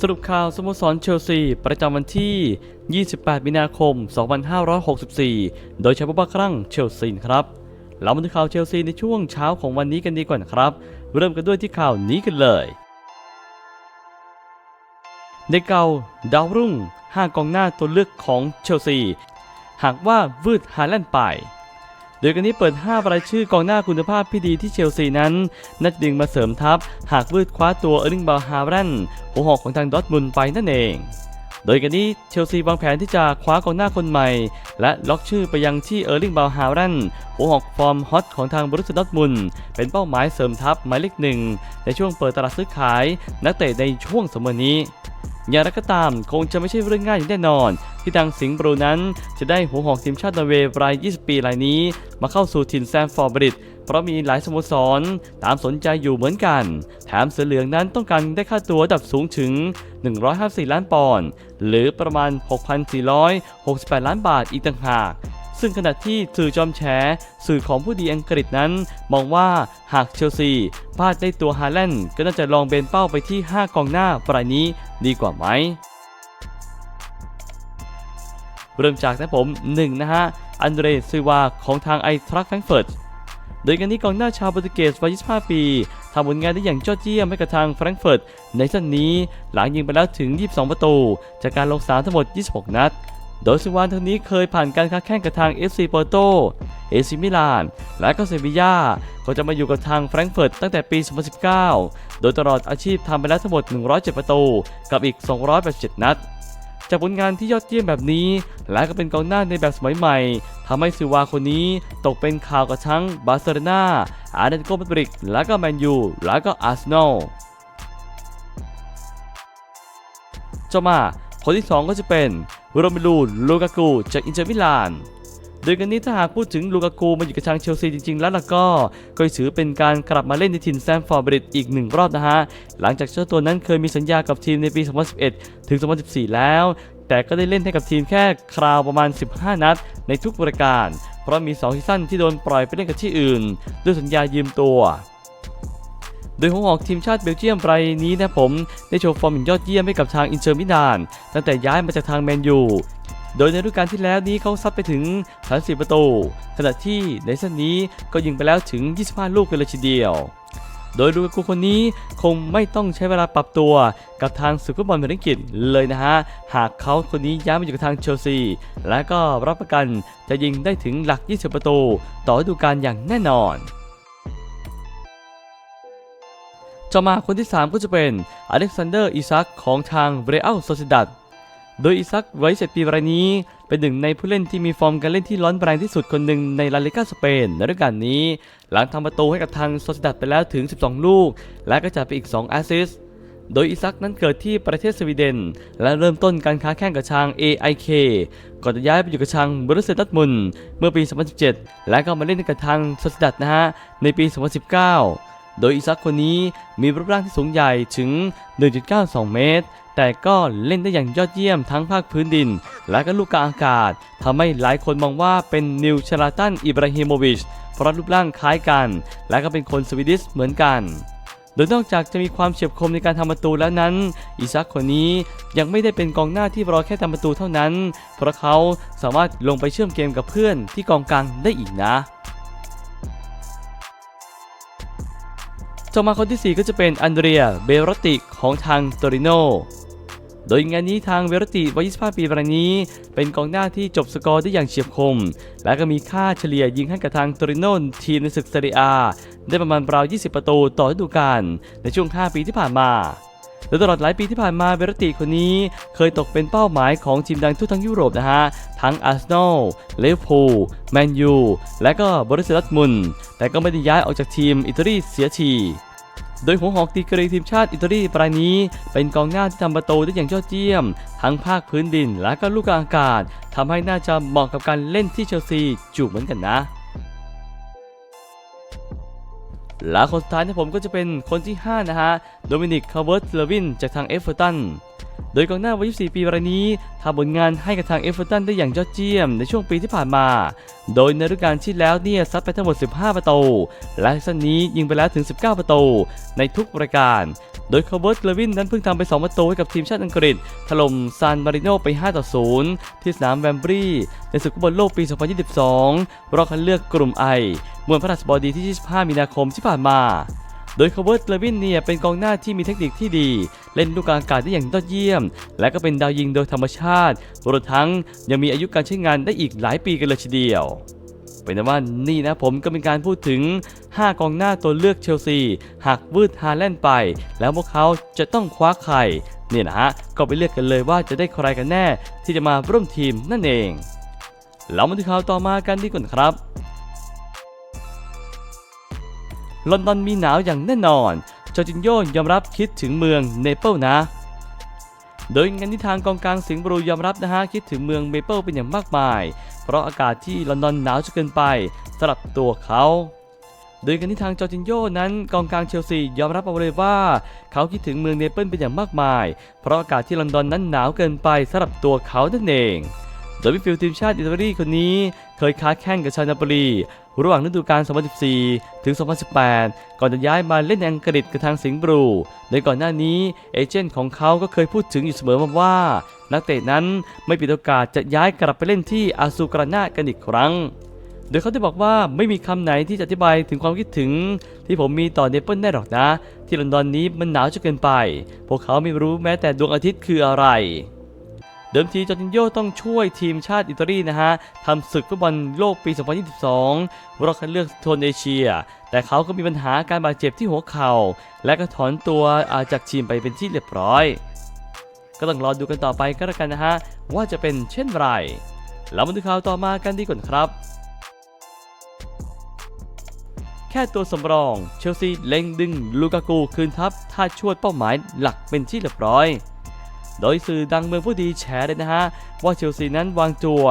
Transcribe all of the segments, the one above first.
สรุปข่าวสโมสรเชลซี ประจำวันที่ 28 มีนาคม 2564 โดยใช้ผู้บัครั่งเชลซีครับเรามาดูข่าวเชลซีในช่วงเช้าของวันนี้กันดีกว่านะครับ เริ่มกันด้วยที่ข่าวนี้กันเลยในเกาดาวรุ่ง 5 กองหน้าตัวเลือกของเชลซี หากว่าวืดฮาแลนด์ไป โดยกันนี้เปิด 5 รายชื่อกองหน้าคุณภาพที่ดีที่เชลซีนั้นน่าจะดึงมาเสริมทัพ หากวืดคว้าตัวเออร์ลิงบาฮาแรนหัวหอกของทางดอทมุนไปนั่นเอง โดยกันนี้เชลซีวางแผนที่จะคว้ากองหน้าคนใหม่ และล็อกชื่อไปยังที่เออร์ลิงบาฮาแรนหัวหอกฟอร์มฮอตของทางบรุสดอทมุนเป็นเป้าหมายเสริมทัพหมายเลขหนึ่งในช่วงเปิดตลาดซื้อขายนักเตะในช่วงสมัยนี้ อย่างไรก็ตามคงจะไม่ใช่เรื่องง่ายอย่างแน่นอน ที่ดังสิงห์บรูนั้นจะได้หัวหอกทีมชาตินอร์เวย์ราย 20 ปีรายนี้ มาเข้าสู่ถิ่นแซมฟอร์บริดเพราะมีหลายสโมสร ตามสนใจอยู่เหมือนกัน แถมเสือเหลืองนั้นต้องการได้ค่าตัวดับสูงถึง 154 ล้านปอนด์หรือประมาณ 6,468 ล้านบาทอีกต่างหาก ซึ่งขณะที่สื่อจอมแฉสื่อของผู้ดีอังกฤษนั้น มองว่าหากเชลซีพลาดได้ตัวฮาแลนด์ก็น่าจะลองเบนเป้าไปที่ 5 กองหน้ารายนี้ดีกว่าไหมเริ่มจากนะผม 1 นะฮะ อันเดรซิวาของทางไอทรัคแฟรงเฟิร์ตโดยกันนี้กองหน้าชาวโปรตุเกสวัย 25 ปีทำผลงานได้อย่างยอดเยี่ยมให้กับทางแฟรงเฟิร์ตในซีซั่นนี้หลังยิงไปแล้วถึง 22 ประตู จากการลงสนามทั้งหมด 26 นัด โดยซิวานทั้งนี้เคยผ่านการค้าแข่งกับทาง FC โปโต เอซิมิลาน และก็เซบียาก็จะมาอยู่กับทางแฟรงก์เฟิร์ตตั้งแต่ปี 2019 โดยตลอดอาชีพทำไปแล้วทั้งหมด 107 ประตู กับอีก 287 นัด จากผลงานที่ยอดเยี่ยมแบบนี้ และก็เป็นกองหน้าในแบบสมัยใหม่ ทำให้ซิวาคนนี้ตกเป็นข่าวกับทั้งบาร์เซโลนาอาร์เดนโกมาดริกและก็แมนยู และก็อาร์เซนอลต่อมาคนที่ 2 ก็จะเป็น โรเมลูลูกากูจากอินเตอร์มิลาน โดยกันนี้ถ้าหากพูดถึงลูกากูมาอยู่กับทางเชลซีจริง ๆ แล้วล่ะก็ ก็ถือเป็นการกลับมาเล่นในถิ่นแซมฟอร์บริดอีกหนึ่งรอบนะฮะ หลังจากเจ้าตัวนั้นเคยมีสัญญากับทีมในปี 2011 ถึง 2014 แล้ว แต่ก็ได้เล่นให้กับทีมแค่คราวประมาณ 15 นัด ในทุกบริการ เพราะมี2ซีซั่นที่โดนปล่อยไปเล่นกับที่อื่น ด้วยสัญญายืมตัว โดยหัวหอกทีมชาติเบลเยียมรายนี้นะผม ได้โชว์ฟอร์มอย่างยอดเยี่ยมให้กับทางอินเตอร์มิลาน ตั้งแต่ย้ายมาจากทางแมนยูโดยในฤดูกาลที่แล้วนี้เขาซัดไปถึง 34 ประตู ขณะที่ในซีซั่นนี้ก็ยิงไปแล้วถึง 25 ลูกกันเลยทีเดียว โดยลูกกูคนนี้คงไม่ต้องใช้เวลาปรับตัวกับทางศึกฟุตบอลเมริกิตเลยนะฮะ หากเขาคนนี้ย้ายมาอยู่กับทางเชลซี และก็รับประกันจะยิงได้ถึงหลัก 20 ประตู ต่อฤดูกาลอย่างแน่นอน ต่อมาคนที่ 3 ก็จะเป็นอเล็กซานเดอร์อิซักของทางเบรอัลโซซิดัดโดยอิซักไวัย7ปีรายนี้ เป็นหนึ่งในผู้เล่นที่มีฟอร์มการเล่นที่ร้อนแรงที่สุดคนหนึ่งในลาลิกาสเปนในฤดูกาลนี้ หลังทำประตูให้กับทางโซซิดัดไปแล้วถึง 12 ลูก และก็จัดไปอีก 2 แอสซิสโดยอิซักนั้นเกิดที่ประเทศสวีเดน และเริ่มต้นการค้าแข่งกับทาง AIK ก่อนจะย้ายไปอยู่กับทางบรุสเซดัตมุนเมื่อปี 2017 และก็มาเล่นกับทางโซซิดัดนะฮะในปี 2019 โดยอิซักคนนี้มีรูปร่างที่สูงใหญ่ถึง 1.92 เมตร แต่ก็เล่นได้อย่างยอดเยี่ยมทั้งภาคพื้นดิน และก็ลูกกลางอากาศทำให้หลายคนมองว่าเป็นนิวชาลาตันอิบราฮิโมวิชเพราะรูปร่างคล้ายกัน และก็เป็นคนสวีดิชเหมือนกันโดยนอกจากจะมีความเฉียบคมในการทำประตูแล้วนั้น อิซักคนนี้ยังไม่ได้เป็นกองหน้าที่รอแค่ทำประตูเท่านั้น เพราะเขาสามารถลงไปเชื่อมเกมกับเพื่อนที่กองกลางได้อีกนะ ต่อมาคนที่ 4 ก็จะเป็นอันเดรีย เบรติของทางโตริโน โดยงานนี้ทางเบรติวัย 25 ปีรายนี้ เป็นกองหน้าที่จบสกอร์ได้อย่างเฉียบคม และก็มีค่าเฉลี่ยยิงให้กับทางโตริโนทีมในศึกเซเรียได้ประมาณราว 20 ประตูต่อฤดูกาลในช่วง 5 ปีที่ผ่านมา โดยตลอดหลายปีที่ผ่านมาเบรติคนนี้เคยตกเป็นเป้าหมายของทีมดังทั่วทั้งยุโรปนะฮะ ทั้งอาร์เซนอลลิเวอร์พูลแมนยูและก็บริสดอร์มุนแต่ก็ไม่ได้ย้ายออกจากทีมอิตาลีเสียทีโดยหัวหอกดีกรีทีมชาติอิตาลีรายนี้ เป็นกองหน้าที่ทำประตูได้อย่างยอดเยี่ยม ทั้งภาคพื้นดินและก็ลูกกลางอากาศทำให้น่าจะเหมาะกับการเล่นที่เชลซีจูเหมือนกันนะ และคนสุดท้ายที่ผมก็จะเป็นคนที่ 5 นะฮะ โดมินิก คาร์เวิร์ตเลวิน จากทางเอฟเวอร์ตัน โดยกองหน้าวัย 24 ปีรายนี้ทำผลงานให้กับทางเอฟเวอร์ตันได้อย่างยอดเยี่ยมในช่วงปีที่ผ่านมา โดยในฤดูกาลที่แล้วเนี่ยซัดไปทั้งหมด 15 ประตู และซีซั่นนี้ยิงไปแล้วถึง 19 ประตู ในทุกรายการ โดยคาร์เบิร์ตเลวินนั้นเพิ่งทำไป 2 ประตูให้กับทีมชาติอังกฤษ ถล่มซานมาริโนไป 5 ต่อ 0 ที่สนามแวมบรีในศึกฟุตบอลโลกปี 2022 รอบคัดเลือกกลุ่มไอเมื่อพระราชบดีที่ 25 มีนาคมที่ผ่านมา โดยคาร์เบิร์ตเลวินเนี่ยเป็นกองหน้าที่มีเทคนิคที่ดี เล่นลูกกลางอากาศได้อย่างยอดเยี่ยม และก็เป็นดาวยิงโดยธรรมชาติรวมทั้งยังมีอายุการใช้งานได้อีกหลายปีกันเลยทีเดียวเป็นว่านี่นะผมก็เป็นการพูดถึง 5 กองหน้าตัวเลือกเชลซี หากวืดฮาแลนด์ไป แล้วพวกเขาจะต้องคว้าใครเนี่ยนะฮะ ก็ไปเลือกกันเลยว่าจะได้ใครกันแน่ ที่จะมาร่วมทีมนั่นเองแล้วมาที่ข่าวต่อมากันดีกว่าครับ ลอนดอนมีหนาวอย่างแน่นอนจอร์จินโยยอมรับคิดถึงเมืองเนเปิลนะ โดยงานที่ทางกองกลางสิงห์บรูยอมรับนะฮะคิดถึงเมืองเมเปิลเป็นอย่างมากมาย เพราะอากาศที่ลอนดอนหนาวจนเกินไปสำหรับตัวเขาโดยกันที่ทางจอร์จินโยนั้นกองกลางเชลซียอมรับเอาเลยว่า เขาคิดถึงเมืองเนเปิลเป็นอย่างมากมาย เพราะอากาศที่ลอนดอนนั้นหนาวเกินไปสำหรับตัวเขานั่นเอง โดยมิดฟิลด์ทีมชาติอิตาลีคนนี้เคยค้าแข่งกับชาวนาปลีระหว่างฤดูกาล 2014 ถึง 2018 ก่อนจะย้ายมาเล่นในอังกฤษกับทางสิงห์บลูโดยก่อนหน้านี้เอเจนต์ของเขาก็เคยพูดถึงอยู่เสมอมาว่า นักเตะนั้นไม่ปิดโอกาสจะย้ายกลับไปเล่นที่อาซูกรานากันอีกครั้ง โดยเขาได้บอกว่าไม่มีคำไหนที่จะอธิบายถึงความคิดถึง ที่ผมมีต่อเนเปิลได้หรอกนะ ที่ลอนดอนนี้มันหนาวจนเกินไป พวกเขาไม่รู้แม้แต่ดวงอาทิตย์คืออะไร เดิมทีจอร์จินโยต้องช่วยทีมชาติอิตาลีนะฮะทำศึกฟุตบอลโลกปี 2022 รอบคัดเลือกโซนเอเชีย แต่เขาก็มีปัญหาการบาดเจ็บที่หัวเข่า และก็ถอนตัวาจากทีมไปเป็นที่เรียบร้อย ก็ต้องรอดูกันต่อไปก็แล้วกันนะฮะว่าจะเป็นเช่นไรแล้วมาดูข่าวต่อมากันดีกว่าครับแค่ตัวสำรอง เชลซีเล็งดึงลูกากูคืนทัพถ้าชวดเป้าหมายหลักเป็นที่เรียบร้อย โดยสื่อดังเมืองผู้ดีแฉเลยนะฮะ ว่าเชลซีนั้นวางตัว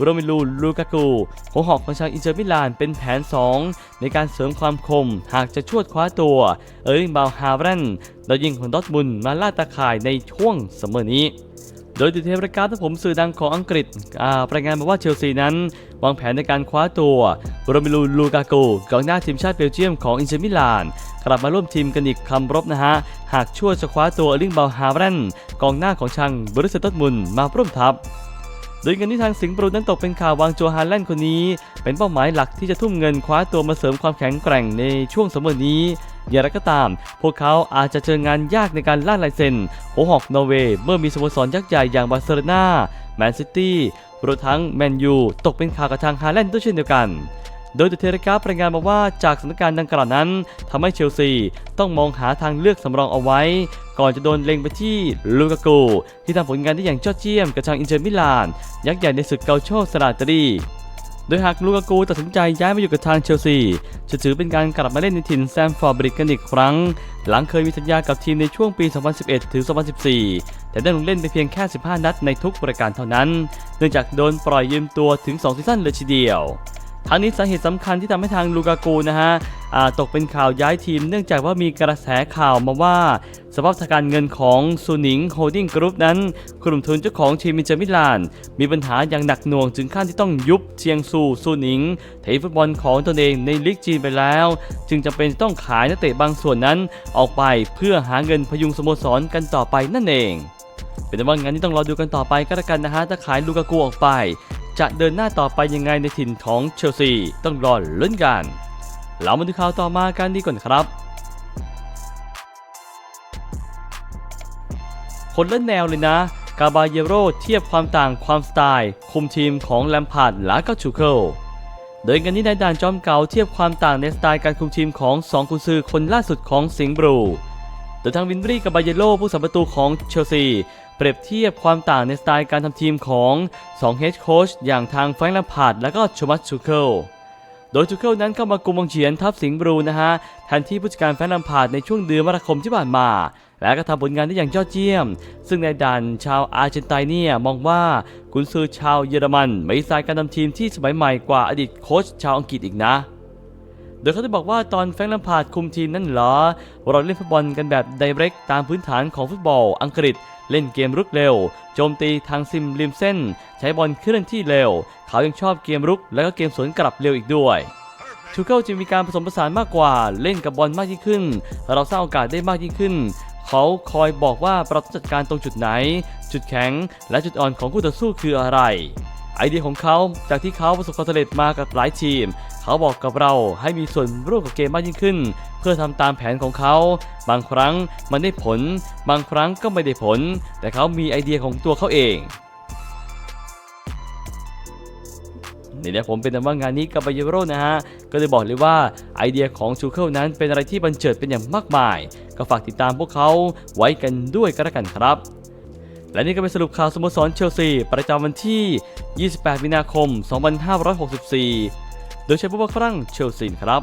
โรเมลูลูกากูหัวหอกของชาวอินเตอร์มิลานเป็นแผน 2 ในการเสริมความคม หากจะชวดคว้าตัว เออร์ลิงบาวฮาร์แรนดาวยิงของดอทมุนมาล่าตาข่ายในช่วงเสมอนี้ โดยติดเทปรายการที่ผมสื่อดังของอังกฤษอารายงานมาว่าเชลซีนั้น วางแผนในการคว้าตัวโรเมลูลูกาโกกองหน้าทีมชาติเบลเยียมของอินเตอร์มิลาน กลับมาร่วมทีมกันอีกคำรบนะฮะ หากช่วยจะคว้าตัวเออร์ลิงบาฮาร์แรนกองหน้าของชังบริสเตอร์มุนมาร่วมทัพ โดยเงินที่ทางสิงห์บรูนั้นตกเป็นข่าววางโจฮาแลนด์คนนี้ เป็นเป้าหมายหลักที่จะทุ่มเงินคว้าตัวมาเสริมความแข็งแกร่งในช่วงสมอนี้ อย่างไรก็ตาม พวกเขาอาจจะเจองานยากในการล่าลายเซ็นหัวหอกนอร์เวย์เมื่อมีสโมสรยักษ์ใหญ่อย่างบาร์เซโลนาแมนซิตี้รวมทั้งแมนยูตกเป็นข่าวกับทางฮาแลนด์ด้วยเช่นเดียวกัน โดยเดอะเทเลกราฟรายงานมาว่าจากสถานการณ์ดังกล่าวนั้นทำให้เชลซีต้องมองหาทางเลือกสำรองเอาไว้ ก่อนจะโดนเล็งไปที่ลูกากูที่ทำผลงานได้อย่างยอดเยี่ยมกับทางอินเตอร์มิลาน ยักษ์ใหญ่ในศึกเกาโชสลาตรีโดยหากลูกากูตัดสินใจย้ายมาอยู่กับทางเชลซีจะถือเป็นการกลับมาเล่นในถิ่นแซมฟอร์บริกันอีกครั้ง หลังเคยมีสัญญากับทีมในช่วงปี 2011 ถึง 2014 แต่ได้ลงเล่นไปเพียงแค่ 15 นัดในทุกปรายการเท่านั้น เนื่องจากโดนปล่อยยืมตัวถึง 2 ซีซั่นเลยทีเดียว ทั้งนี้สาเหตุสำคัญที่ทำให้ทางลูกากูนะฮะตกเป็นข่าวย้ายทีม เนื่องจากว่ามีกระแสข่าวมาว่า สภาพทางการเงินของซูนิงโฮลดิ้งกรุ๊ปนั้น กลุ่มทุนเจ้าของทีมินเตอร์มิลาน มีปัญหาอย่างหนักหน่วงถึงขั้นที่ต้องยุบเชียงซูซูนิงเทฟุตบอลของตนเองในลีกจีนไปแล้ว จึงจำเป็นต้องขายนักเตะบางส่วนนั้นออกไปเพื่อหาเงินพยุงสโมสรกันต่อไปนั่นเองเป็นแต่ว่างานนี้ต้องรอดูกันต่อไปก็แล้วกันนะฮะถ้าขายลูกากูออกไป จะเดินหน้าต่อไปยังไงในถิ่นของเชลซี ต้องรอลุ้นกัน เรามาดูข่าวต่อมากันดีกว่าครับคนละแนวเลยนะกาบาเยโรเทียบความต่างความสไตล์ คุมทีมของแลมพาร์ดและก็ชูเคิลโดยกันนี้นายด่านจอมเก่าเทียบความต่างในสไตล์การคุมทีมของสองกุนซือคนล่าสุดของสิงห์บลูโดยทางวินบรีกับบาเยโลผู้สัมประตูของเชลซี เปรียบเทียบความต่างในสไตล์การทำทีมของ2เฮดโค้ชอย่างทางแฟรงค์แลมพาร์ดและก็ชมัสชูเคิลโดยทูเคิลนั้นเข้ามากุมวังเฉียนทัพสิงห์บลูนะฮะแทนที่ผู้จัดการแฟรงค์แลมพาร์ดในช่วงเดือนมกราคมที่ผ่านมา และก็ทำผลงานได้อย่างยอดเยี่ยม ซึ่งนายดันชาวอาร์เจนตินเนียมองว่ากุนซือชาวเยอรมันมีสไตล์การทำทีมที่สมัยใหม่กว่าอดีตโค้ชชาวอังกฤษอีกนะ โดยเขาได้บอกว่าตอนแฟรงค์แลมพาร์ดคุมทีมนั่นเหรอ เราเล่นฟุตบอลกันแบบไดเรกตามพื้นฐานของฟุตบอลอังกฤษ เล่นเกมรุกเร็ว โจมตีทางซิมริมเส้น ใช้บอลเคลื่อนที่เร็ว เขายังชอบเกมรุกและก็เกมสวนกลับเร็วอีกด้วยทูเกิลจึงมีการผสมผสานมากกว่า เล่นกับบอลมากยิ่งขึ้น เราสร้างโอกาสได้มากยิ่งขึ้น เขาคอยบอกว่าเราต้องจัดการตรงจุดไหน จุดแข็ง และจุดอ่อนของคู่ต่อสู้คืออะไร ไอเดียของเขาจากที่เขาประสบความสำเร็จมากับหลายทีม เขาบอกกับเราให้มีส่วนร่วมกับเกมมากยิ่งขึ้น เพื่อทำตามแผนของเขา บางครั้งมันได้ผล บางครั้งก็ไม่ได้ผล แต่เขามีไอเดียของตัวเขาเองนี่นะผมเป็นแต่ว่างานนี้กับไบเยโรนะฮะ ก็เลยบอกเลยว่าไอเดียของชูเคิลนั้นเป็นอะไรที่บันเจิดเป็นอย่างมากมาย ก็ฝากติดตามพวกเขาไว้กันด้วยก็แล้วกันครับ และนี่ก็เป็นสรุปข่าวสโมสรเชลซี ประจำวันที่ 28 มีนาคม 2564 โดยใช้ผู้ว่าฝรั่งเชลซีครับ